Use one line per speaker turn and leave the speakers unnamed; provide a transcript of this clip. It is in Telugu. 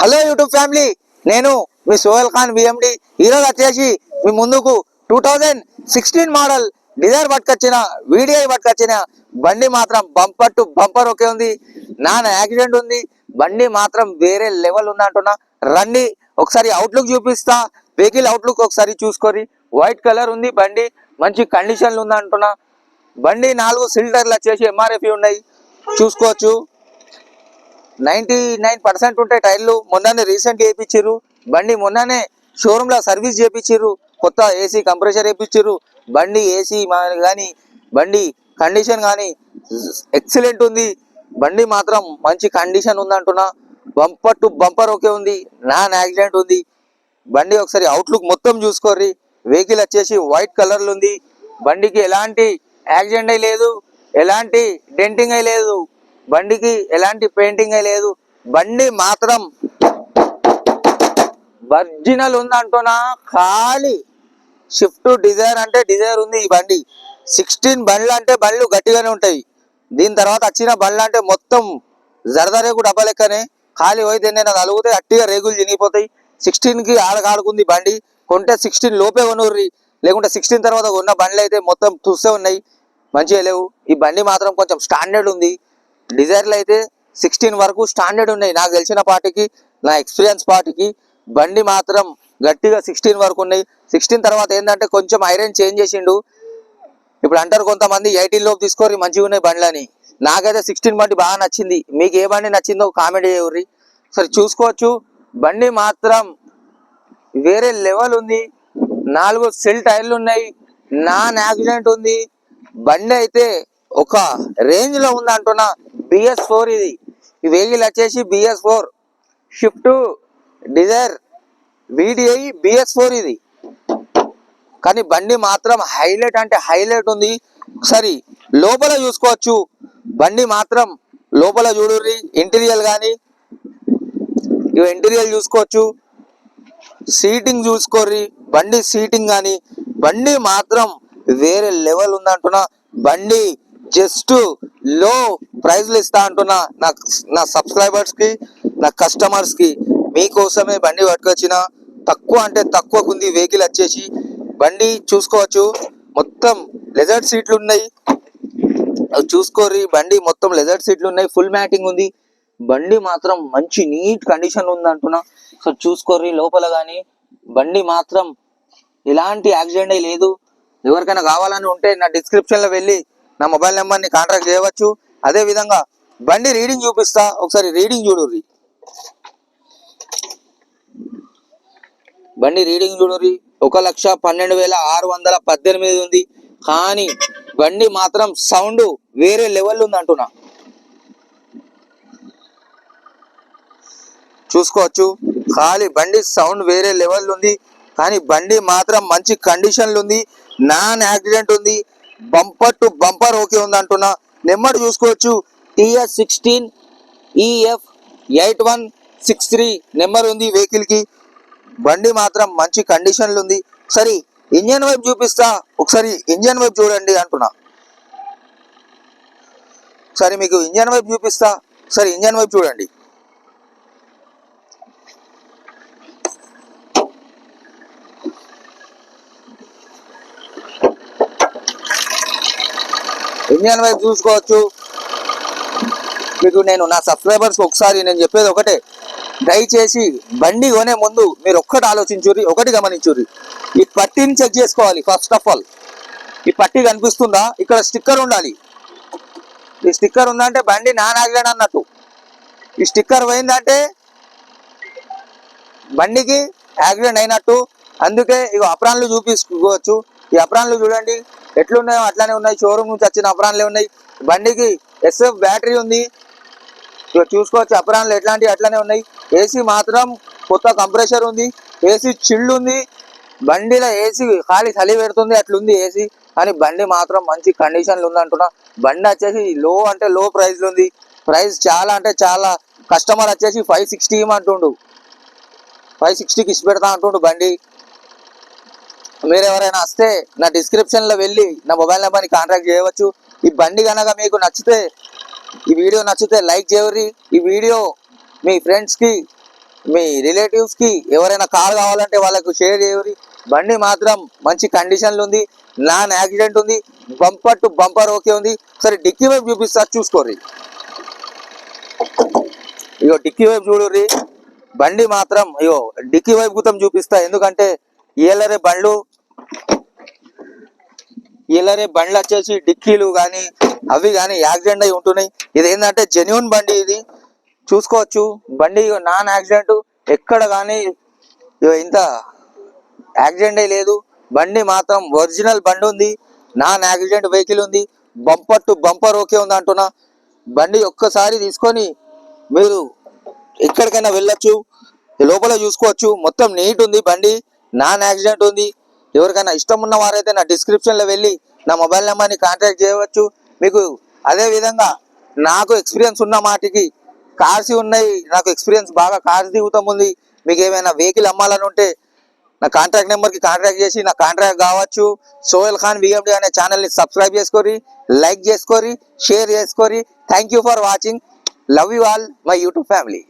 హలో యూట్యూబ్ ఫ్యామిలీ నేను మీ సోహెల్ ఖాన్ బిఎండి ఈరోజు వచ్చేసి మీ ముందుకు two thousand sixteen model Dzire పట్టుకొచ్చిన video పట్టుకొచ్చిన బండి మాత్రం బంపర్ టు బంపర్ ఒకే ఉంది. నాన్న యాక్సిడెంట్ ఉంది. బండి మాత్రం వేరే లెవెల్ ఉంది అంటున్నా. రండి ఒకసారి అవుట్లుక్ చూపిస్తా. వెహికల్ అవుట్లుక్ ఒకసారి చూసుకొని. వైట్ కలర్ ఉంది బండి మంచి కండిషన్లు ఉంది అంటున్నా. బండి నాలుగు సిలిండర్లు వచ్చేసి ఎంఆర్ఎఫ్ ఉన్నాయి. చూసుకోవచ్చు. నైన్టీ నైన్ పర్సెంట్ ఉంటాయి టైర్లు మొన్ననే రీసెంట్ చేయించారు. బండి మొన్ననే షోరూంలో లో సర్వీస్ చేయించారు. కొత్త ఏసీ కంప్రెషర్ వేయించారు. బండి ఏసీ కానీ బండి కండిషన్ కానీ ఎక్సలెంట్ ఉంది. బండి మాత్రం మంచి కండిషన్ ఉంది అంటున్నా బంపర్ టు బంపర్ ఓకే ఉంది. నాన్ యాక్సిడెంట్ ఉంది. బండి ఒకసారి అవుట్లుక్ మొత్తం చూసుకోర్రి. వెహికల్ వచ్చేసి వైట్ కలర్లో ఉంది. బండికి ఎలాంటి యాక్సిడెంట్ అయి లేదు. ఎలాంటి డెంటింగ్ అయి లేదు. బండికి ఎలాంటి పెయింటింగ్ లేదు. బండి మాత్రం ఒరిజినల్ ఉంది అంటున్నా ఖాళీ. షిఫ్ట్ డిజైర్ అంటే డిజైర్ ఉంది ఈ బండి. సిక్స్టీన్ బండ్లు అంటే బండ్లు గట్టిగానే ఉంటాయి. దీని తర్వాత వచ్చిన బండ్లు అంటే మొత్తం జరద రేగు డబ్బా లెక్కనే. ఖాళీ పోయితే నేను అలుగుతే అట్టిగా రేగులు చినిగిపోతాయి. సిక్స్టీన్కి ఆడకాడుకుంది బండి. కొంటే సిక్స్టీన్ లోపే కొనుర్రి. లేకుంటే సిక్స్టీన్ తర్వాత ఉన్న బండ్లు అయితే మొత్తం చూస్తే ఉన్నాయి. మంచిగా లేవు. ఈ బండి మాత్రం కొంచెం స్టాండర్డ్ ఉంది. డిజైర్లు అయితే సిక్స్టీన్ వరకు స్టాండర్డ్ ఉన్నాయి. నాకు తెలిసిన పార్టీకి నా ఎక్స్పీరియన్స్ పార్టీకి బండి మాత్రం గట్టిగా సిక్స్టీన్ వరకు ఉన్నాయి. సిక్స్టీన్ తర్వాత ఏంటంటే కొంచెం ఐరన్ చేంజ్ చేసిండు. ఇప్పుడు అంటారు కొంతమంది ఎయిటీన్ లోపు తీసుకోరి మంచిగా ఉన్నాయి బండ్లని. నాకైతే సిక్స్టీన్ బండి బాగా నచ్చింది. మీకు ఏ బండి నచ్చిందో కామెంట్ చేయర్రి. సరే చూసుకోవచ్చు. బండి మాత్రం వేరే లెవెల్ ఉంది. నాలుగు సెల్ టైర్లు ఉన్నాయి. నాన్ యాక్సిడెంట్ ఉంది. బండి అయితే ఒక రేంజ్లో ఉంది అంటున్నా. బిఎస్ ఫోర్ ఇది. ఈ వెహికల్ వచ్చేసి BS four. Swift Dzire VDI BS four ఇది. కానీ బండి మాత్రం హైలైట్ అంటే హైలైట్ ఉంది. ఒకసారి లోపల చూసుకోవచ్చు. బండి మాత్రం లోపల చూడుర్రి. ఇంటీరియల్ కానీ ఇవి ఇంటీరియల్ చూసుకోవచ్చు. సీటింగ్ చూసుకోర్రి. బండి సీటింగ్ కానీ బండి మాత్రం వేరే లెవెల్ ఉందంటున్నా. బండి జస్ట్లో ప్రైజ్లు ఇస్తా అంటున్నా. నా నా సబ్స్క్రైబర్స్కి నా కస్టమర్స్కి మీకోసమే బండి పట్టుకొచ్చిన తక్కువ అంటే తక్కువ ఉంది వెహికల్ వచ్చేసి బండి చూసుకోవచ్చు. మొత్తం లెజర్డ్ సీట్లు ఉన్నాయి. అవి చూసుకోర్రి బండి మొత్తం లెజర్డ్ సీట్లు ఉన్నాయి. ఫుల్ మ్యాటింగ్ ఉంది. బండి మాత్రం మంచి నీట్ కండిషన్ ఉంది అంటున్నా. సో చూసుకోర్రి లోపల కానీ బండి మాత్రం ఎలాంటి యాక్సిడెంట్ లేదు. ఎవరికైనా కావాలని ఉంటే నా డిస్క్రిప్షన్లో వెళ్ళి నా మొబైల్ నెంబర్ని కాంటాక్ట్ చేయవచ్చు. అదే విధంగా బండి రీడింగ్ చూపిస్తా ఒకసారి రీడింగ్ చూడుర్రి. బండి రీడింగ్ చూడుర్రి. ఒక లక్ష పన్నెండు వేల ఆరు వందల పద్దెనిమిది ఉంది. కానీ బండి మాత్రం సౌండ్ వేరే లెవెల్ ఉంది అంటున్నా. చూసుకోవచ్చు. ఖాళీ బండి సౌండ్ వేరే లెవెల్ ఉంది. కానీ బండి మాత్రం మంచి కండిషన్లు ఉంది. నాన్ యాక్సిడెంట్ ఉంది. బంపర్ టు బంపర్ ఓకే ఉంది అంటున్నా. నెంబర్ చూసుకోవచ్చు. TS sixteen EF eight one six three number ఉంది వెహికల్కి. బండి మాత్రం మంచి కండిషన్లు ఉంది. సరే ఇంజన్ వైపు చూపిస్తా. ఒకసారి ఇంజన్ వైపు చూడండి అంటున్నా సరే మీకు ఇంజన్ వైపు చూపిస్తా. సరే ఇంజన్ వైపు చూడండి. ఇండియన్ వైపు చూసుకోవచ్చు. మీకు నేను నా సబ్స్క్రైబర్స్ ఒకసారి నేను చెప్పేది ఒకటే. దయచేసి బండి కొనే ముందు మీరు ఒక్కటి ఆలోచించుర్రి ఒకటి గమనించుర్రి. ఈ పట్టీని చెక్ చేసుకోవాలి ఫస్ట్ ఆఫ్ ఆల్ ఈ పట్టీ కనిపిస్తుందా? ఇక్కడ స్టిక్కర్ ఉండాలి. ఈ స్టిక్కర్ ఉందంటే బండి నాన్ అన్నట్టు. ఈ స్టిక్కర్ పోయిందంటే బండికి యాక్సిడెంట్ అయినట్టు. అందుకే ఇక అప్రాన్లు చూపించుకోవచ్చు. ఈ అప్రాన్లు చూడండి. ఎట్లున్నాయో అట్లానే ఉన్నాయి. షోరూమ్ నుంచి వచ్చిన అప్రాన్లే ఉన్నాయి. బండికి ఎస్ఎఫ్ బ్యాటరీ ఉంది. ఇక చూసుకోవచ్చు. అప్రాన్లు ఎట్లాంటివి అట్లానే ఉన్నాయి. ఏసీ మాత్రం కొత్త కంప్రెషర్ ఉంది. ఏసీ చిల్డ్ ఉంది. బండిలో ఏసీ ఖాళీ చలి పెడుతుంది. అట్లుంది ఏసీ. కానీ బండి మాత్రం మంచి కండిషన్లు ఉంది అంటున్నా. బండి వచ్చేసి లో అంటే లో ప్రైస్ ఉంది. ప్రైస్ చాలా అంటే చాలా కస్టమర్ వచ్చేసి ఫైవ్ సిక్స్టీ ఇమ్మంటుండు ఫైవ్ సిక్స్టీకి ఇచ్చి పెడతా అంటుండు బండి. మీరు ఎవరైనా వస్తే నా డిస్క్రిప్షన్లో వెళ్ళి నా మొబైల్ నెంబర్ని కాంటాక్ట్ చేయవచ్చు. ఈ బండి కనుక మీకు నచ్చితే ఈ వీడియో నచ్చితే లైక్ చేయరి ఈ వీడియో మీ ఫ్రెండ్స్కి మీ రిలేటివ్స్కి ఎవరైనా కార్ కావాలంటే వాళ్ళకు షేర్ చేయరి బండి మాత్రం మంచి కండిషన్లు ఉంది. నాన్ యాక్సిడెంట్ ఉంది. బంపర్ టు బంపర్ ఓకే ఉంది. సరే డిక్కీ వైపు చూపిస్తా చూసుకోర్రి. ఇగో డిక్కీ వైపు చూడుర్రి. బండి మాత్రం అయ్యో డిక్కీ వైపు గుతం చూపిస్తా. ఎందుకంటే ఏలరే బండ్లు ఇలానే బండ్లు వచ్చేసి డిక్కీలు కానీ అవి కానీ యాక్సిడెంట్ అయి ఉంటున్నాయి. ఇది ఏంటంటే జెన్యున్ బండి ఇది. చూసుకోవచ్చు. బండి నాన్ యాక్సిడెంట్. ఎక్కడ కానీ ఇంత యాక్సిడెంట్ అయి లేదు. బండి మాత్రం ఒరిజినల్ బండి ఉంది. నాన్ యాక్సిడెంట్ వెహికల్ ఉంది. బంపర్ టు బంపర్ ఓకే ఉంది అంటున్నా. బండి ఒక్కసారి తీసుకొని మీరు ఎక్కడికైనా వెళ్ళొచ్చు. లోపల చూసుకోవచ్చు. మొత్తం నీట్ ఉంది బండి. నాన్ యాక్సిడెంట్ ఉంది. ఎవరికైనా ఇష్టం ఉన్న వారైతే నా డిస్క్రిప్షన్లో లో వెళ్ళి నా మొబైల్ నెంబర్ని కాంటాక్ట్ చేయవచ్చు. మీకు అదే విధంగా నాకు ఎక్స్పీరియన్స్ ఉన్న మాటికి కార్స్ ఉన్నాయి. నాకు ఎక్స్పీరియన్స్ బాగా కార్స్ దిగుతాం ఉంది. మీకు ఏమైనా వెహికల్ అమ్మాలని ఉంటే నా కాంటాక్ట్ నెంబర్కి కాంట్రాక్ట్ చేసి నా కాంట్రాక్ట్ కావచ్చు. సోయల్ ఖాన్ విఎండి అనే ఛానల్ని సబ్స్క్రైబ్ చేసుకోరి లైక్ చేసుకోరి share చేసుకోరి thank you for watching love you all my YouTube family